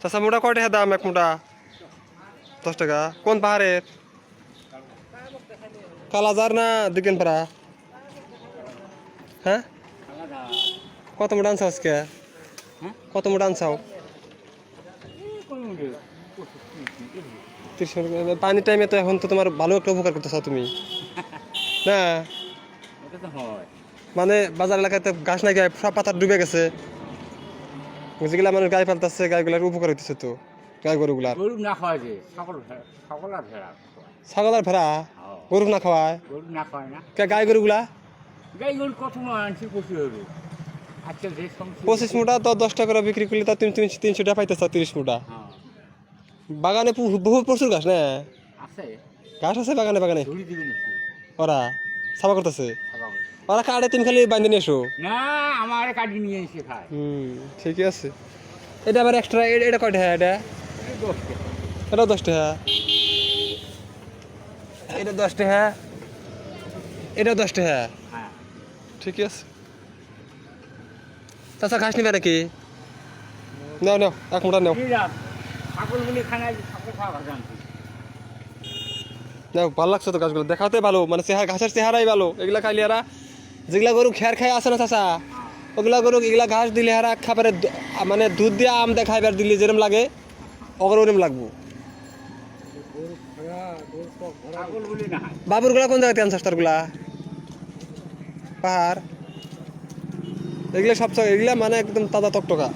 চাষা মোটা কয় টাকা দাম এক মোটা দশ টাকা। কোন পাহাড়ের? কালাজার না দিকেন পাড়া হ্যাঁ? কত মোটা আনছাও আজকে? কত মোটা আনছাও তিরিশ। পানির টাইমে তো এখন তো তোমার ভালো একটা উপকার করতেছ তুমি। না? মানে বাজার এলাকায় তো নাই গায়ে সব পাতা ডুবে গেছে। যেগুলা মানুষ গায়ে পালতেছে গায়েগুলার উপকার হইতেছে তো গায়ে গরুগুলার। গরু না খাওয়া যে সকল ভেড়া সকল আর ভেড়া ছাগল আর ভেড়া? গরু না খাওয়ায়? গরু না খাওয়ায় না। কে গায়ে গরুগুলা? গাই গরু কত আনছি পশু হবে। আচ্ছা যে পঁচিশ মুটা তো দশ টাকা করে বিক্রি করলে তা তুমি তুমি তিনশো টাকা পাইতেছ তিরিশ মুটা হ্যাঁ। বাগানে বহু প্রচুর ঘাস না? আছে। ঘাস আছে বাগানে বাগানে। ওরা সাফা করতেছে। ওরা কাটে তুমি খালি বাঁধে নিয়ে এসো। না আমার কাটি নিয়ে এসে খায়। হুম ঠিকই আছে। এটা আবার এক্সট্রা এটা কয়টা হ্যাঁ এটা? এই দশ টাকা। এটাও দশ টাকা এটা দশ টাকা হ্যাঁ। ঠিকই আছে। তাছাড়া ঘাস নিবে নাকি? নাও নাও এক মোটা নাও। নাও ভালো লাগছে তো গাছগুলো। দেখাতে ভালো মানে চেহারা ঘাসের চেহারাই ভালো। এগুলা খাইলে এরা যেগুলা গরু খেয়ার খাই আছে না চাচা, ওগুলা গরু এগুলা ঘাস দিলে এরা খাবারে মানে দুধ দিয়ে আম দিয়ে খাইবার দিলে যেরম লাগে, ওগুলো ওরম লাগবো। বাবুরগুলা কোন জায়গাতে আনছাস তারগুলা? পাহাড়? এগুলা সব এগুলা মানে একদম তাজা টকটকা